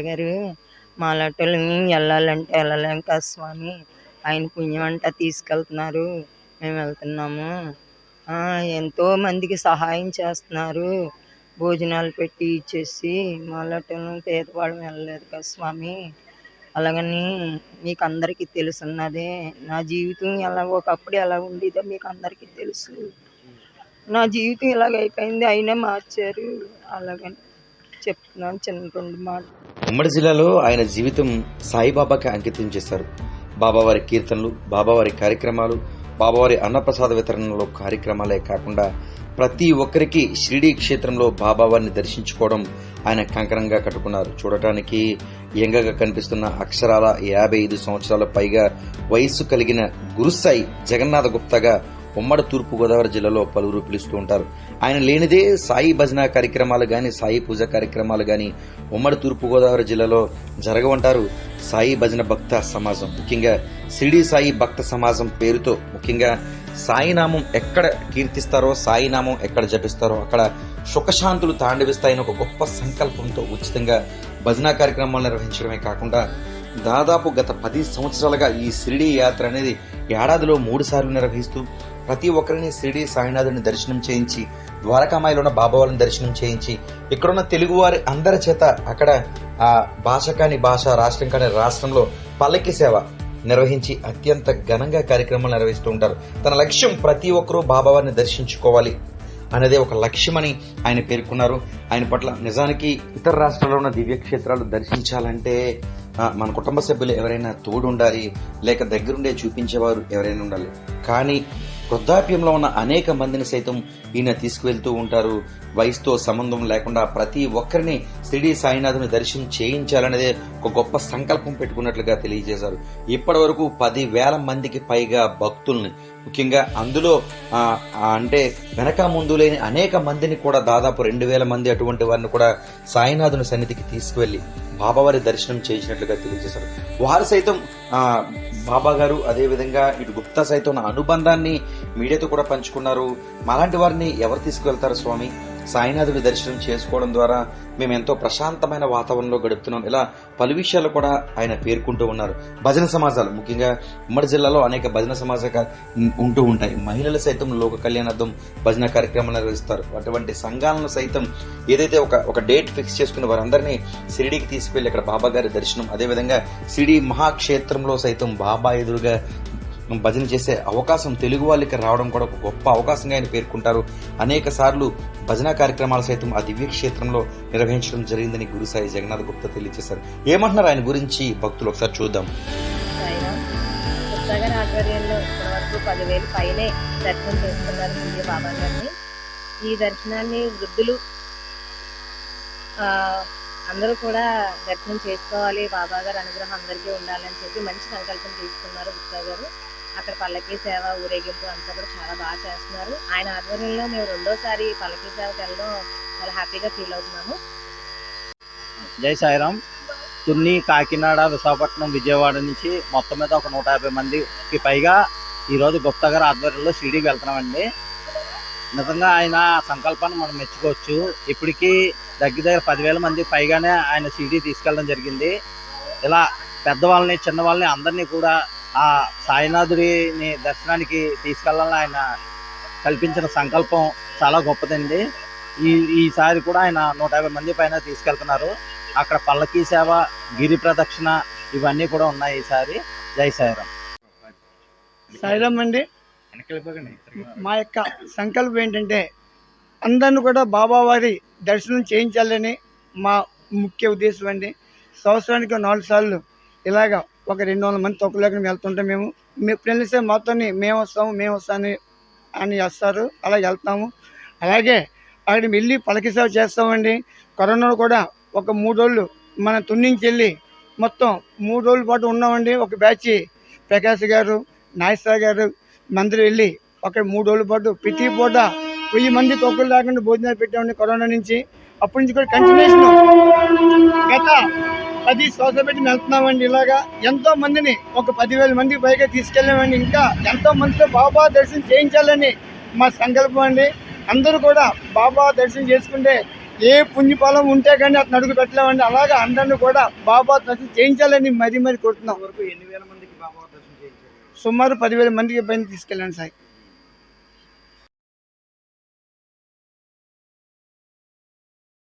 గారు. మాలాటోళ్ళని వెళ్ళాలంటే వెళ్ళలేం కదా స్వామి. ఆయన పుణ్యం అంట తీసుకెళ్తున్నారు. మేము వెళ్తున్నాము. ఎంతో మందికి సహాయం చేస్తున్నారు. భోజనాలు పెట్టి ఇచ్చేసి మాలాటోళ్ళం పేదవాళ్ళం వెళ్ళలేదు కదా స్వామి. అలాగని మీకు అందరికీ తెలుసున్నదే. నా జీవితం ఎలా ఒకప్పుడు ఎలా ఉండేదో మీకు అందరికీ తెలుసు. నా జీవితం ఇలాగ అయిపోయింది అయినా మార్చారు. అలాగని చెప్తున్నాను చిన్న రెండు మాటలు. ఉమ్మడి జిల్లాలో ఆయన జీవితం సాయిబాబాకి అంకితం చేశారు. బాబావారి కీర్తనలు బాబావారి కార్యక్రమాలు బాబావారి అన్నప్రసాద వితరణలో కార్యక్రమాలే కాకుండా ప్రతి ఒక్కరికి షిరిడీ క్షేత్రంలో బాబావారిని దర్శించుకోవడం ఆయన కంకరంగా కట్టుకున్నారు. చూడటానికి యంగగా కనిపిస్తున్న అక్షరాల యాభై ఐదు సంవత్సరాల పైగా వయస్సు కలిగిన గురుసాయి జగన్నాథ గుప్తగా ఉమ్మడి తూర్పుగోదావరి జిల్లాలో పలువురు పిలుస్తూ ఉంటారు. ఆయన లేనిదే సాయి భజన కార్యక్రమాలు గాని సాయి పూజ కార్యక్రమాలు గాని ఉమ్మడి తూర్పుగోదావరి జిల్లాలో జరగవంటారు సాయి భజన భక్త సమాజం. ముఖ్యంగా సిడి సాయి భక్త సమాజం పేరుతో ముఖ్యంగా సాయినామం ఎక్కడ కీర్తిస్తారో సాయినామం ఎక్కడ జపిస్తారో అక్కడ సుఖశాంతులు తాండవిస్తాయని ఒక గొప్ప సంకల్పంతో ఉచితంగా భజన కార్యక్రమాలు నిర్వహించడమే కాకుండా దాదాపు గత పది సంవత్సరాలుగా ఈ షిరిడీ యాత్ర అనేది ఏడాదిలో మూడు సార్లు నిర్వహిస్తూ ప్రతి ఒక్కరిని షిరిడీ సాయినాథుని దర్శనం చేయించి ద్వారకామాయిలో ఉన్న బాబావారిని దర్శనం చేయించి ఇక్కడున్న తెలుగువారి అందరి చేత అక్కడ ఆ భాష కాని భాష రాష్ట్రం కాని రాష్ట్రంలో పల్లకి సేవ నిర్వహించి అత్యంత ఘనంగా కార్యక్రమాలు నిర్వహిస్తూ ఉంటారు. తన లక్ష్యం ప్రతి ఒక్కరూ బాబావారిని దర్శించుకోవాలి అనేదే ఒక లక్ష్యమని ఆయన పేర్కొన్నారు. ఆయన పట్ల నిజానికి ఇతర రాష్ట్రాల్లో ఉన్న దివ్యక్షేత్రాలు దర్శించాలంటే మన కుటుంబ సభ్యులు ఎవరైనా తోడు ఉండాలి లేక దగ్గరుండే చూపించేవారు ఎవరైనా ఉండాలి. కానీ వృద్ధాప్యంలో ఉన్న అనేక మందిని సైతం ఈయన తీసుకువెళ్తూ ఉంటారు. వయసుతో సంబంధం లేకుండా ప్రతి ఒక్కరిని సిడి సాయినాథుని దర్శనం చేయించాలనేదే ఒక గొప్ప సంకల్పం పెట్టుకున్నట్లుగా తెలియజేశారు. ఇప్పటి వరకు పది వేల మందికి పైగా భక్తుల్ని ముఖ్యంగా అందులో అంటే వెనక ముందు లేని అనేక మందిని కూడా దాదాపు రెండు వేల మంది అటువంటి వారిని కూడా సాయినాథుని సన్నిధికి తీసుకువెళ్ళి బాబావారి దర్శనం చేసినట్లుగా తెలియజేశారు. వారు సైతం బాబా గారు అదే విధంగా ఇటు గుప్తా సైతం ఉన్న అనుబంధాన్ని మీడియాతో కూడా పంచుకున్నారు. మాలాంటి వారిని ఎవరు తీసుకువెళ్తారు స్వామి? సాయినాథుడి దర్శనం చేసుకోవడం ద్వారా మేము ఎంతో ప్రశాంతమైన వాతావరణంలో గడుపుతున్నాం. ఇలా పలు విషయాలు కూడా ఆయన పేర్కొంటూ ఉన్నారు. భజన సమాజాలు ముఖ్యంగా ఉమ్మడి జిల్లాలో అనేక భజన సమాజాలు ఉంటూ ఉంటాయి. మహిళలు సైతం లోక కళ్యాణార్థం భజన కార్యక్రమాలు నిర్వహిస్తారు. అటువంటి సంఘాలను సైతం ఏదైతే ఒక ఒక డేట్ ఫిక్స్ చేసుకున్న వారందరినీ షిరిడీకి తీసుకువెళ్ళి అక్కడ బాబా గారి దర్శనం. అదేవిధంగా షిరిడీ మహాక్షేత్రంలో సైతం బాబా ఎదురుగా భజన చేసే అవకాశం తెలుగు వాళ్ళకి రావడం కూడా ఒక గొప్ప అవకాశంగా ఆయన పేర్కొంటారు. అనేక సార్లు భజన కార్యక్రమాలు సైతం ఆ దివ్య క్షేత్రంలో నిర్వహించడం జరిగిందని గురుసాయి జగన్నాథ్ గుప్తా తెలియజేశారు. ఏమంటున్నారు ఆయన గురించి? భక్తులు ఒకసారి చూద్దాం. ఆధ్వర్యంలో ఇప్పటివరకు పదివేలు పైనే దర్శనం చేసుకున్నారు సూర్య బాబా గారిని. ఈ దర్శనాన్ని వృద్ధులు అందరూ కూడా దర్శనం చేసుకోవాలి. బాబా గారు అనుగ్రహం అందరికీ ఉండాలని చెప్పి మంచి సంకల్పం తీసుకున్నారు గుప్తా గారు. అక్కడ పల్లకీ సేవ ఊరేగింపు అంతా కూడా చాలా బాగా చేస్తున్నారు. ఆయన ఆధ్వర్యంలో మేము రెండోసారి పల్లకీ సేవకి వెళ్ళడం చాలా హ్యాపీగా ఫీల్ అవుతున్నాము. జై సాయిరామ్. తున్ని కాకినాడ విశాఖపట్నం విజయవాడ నుంచి మొత్తం మీద ఒక నూట యాభై మందికి పైగా ఈరోజు గుప్తా గారి ఆధ్వర్యంలో షిరిడీకి వెళ్తున్నామండి. నిజంగా ఆయన సంకల్పాన్ని మనం మెచ్చుకోవచ్చు. ఇప్పటికీ దగ్గర దగ్గర పదివేల మంది పైగానే ఆయన షిరిడీ తీసుకెళ్ళడం జరిగింది. ఇలా పెద్దవాళ్ళని చిన్నవాళ్ళని అందరినీ కూడా ఆ సాయినాథుడిని దర్శనానికి తీసుకెళ్ళాలని ఆయన కల్పించిన సంకల్పం చాలా గొప్పదండి. ఈ ఈసారి కూడా ఆయన నూట యాభై మంది పైన తీసుకెళ్తున్నారు. అక్కడ పల్లకీ సేవ గిరి ప్రదక్షిణ ఇవన్నీ కూడా ఉన్నాయి ఈసారి జై సాయిరామ్. సాయిరామ్ అండి. మా యొక్క సంకల్పం ఏంటంటే అందరిని కూడా బాబావారి దర్శనం చేయించాలని మా ముఖ్య ఉద్దేశం అండి. సంవత్సరానికి నాలుగు సార్లు ఇలాగ ఒక రెండు వందల మంది తొక్కులోకి వెళ్తుంటాం మేము మీ ఫ్రెండ్స్ మొత్తం మేము వస్తాము మేము వస్తామని అని వస్తారు అలా వెళ్తాము. అలాగే అక్కడికి వెళ్ళి పలకి సేవ చేస్తామండి. కరోనాలో కూడా ఒక మూడు రోజులు మన తున్నించి వెళ్ళి మొత్తం మూడు రోజుల పాటు ఉన్నామండి. ఒక బ్యాచ్ ప్రకాష్ గారు నాగేశ్వర గారు మందిరం వెళ్ళి ఒక మూడు రోజుల పాటు ప్రతి పూట వెయ్యి మంది తొక్కులు లేకుండా భోజనాలు పెట్టామండి కరోనా నుంచి. అప్పటి నుంచి కూడా కంటిన్యూషన్ గత పది సంవత్సరాలు పెట్టి వెళ్తున్నామండి ఇలాగా. ఎంతో మందిని ఒక పదివేల మందికి పైగా తీసుకెళ్ళామండి. ఇంకా ఎంతో మందితో బాబా దర్శనం చేయించాలని మా సంకల్పం అండి. అందరూ కూడా బాబా దర్శనం చేసుకుంటే ఏ పుణ్యఫలం ఉంటే కానీ అతను అడుగు పెట్టలేమండి. అలాగే అందరిని కూడా బాబా దర్శనం చేయించాలని మరీ మరీ కోరుతున్నాం. వరకు ఎన్ని వేల మందికి బాబా దర్శనం చేయించారు? సుమారు పదివేల మందికి పైన తీసుకెళ్ళండి సార్.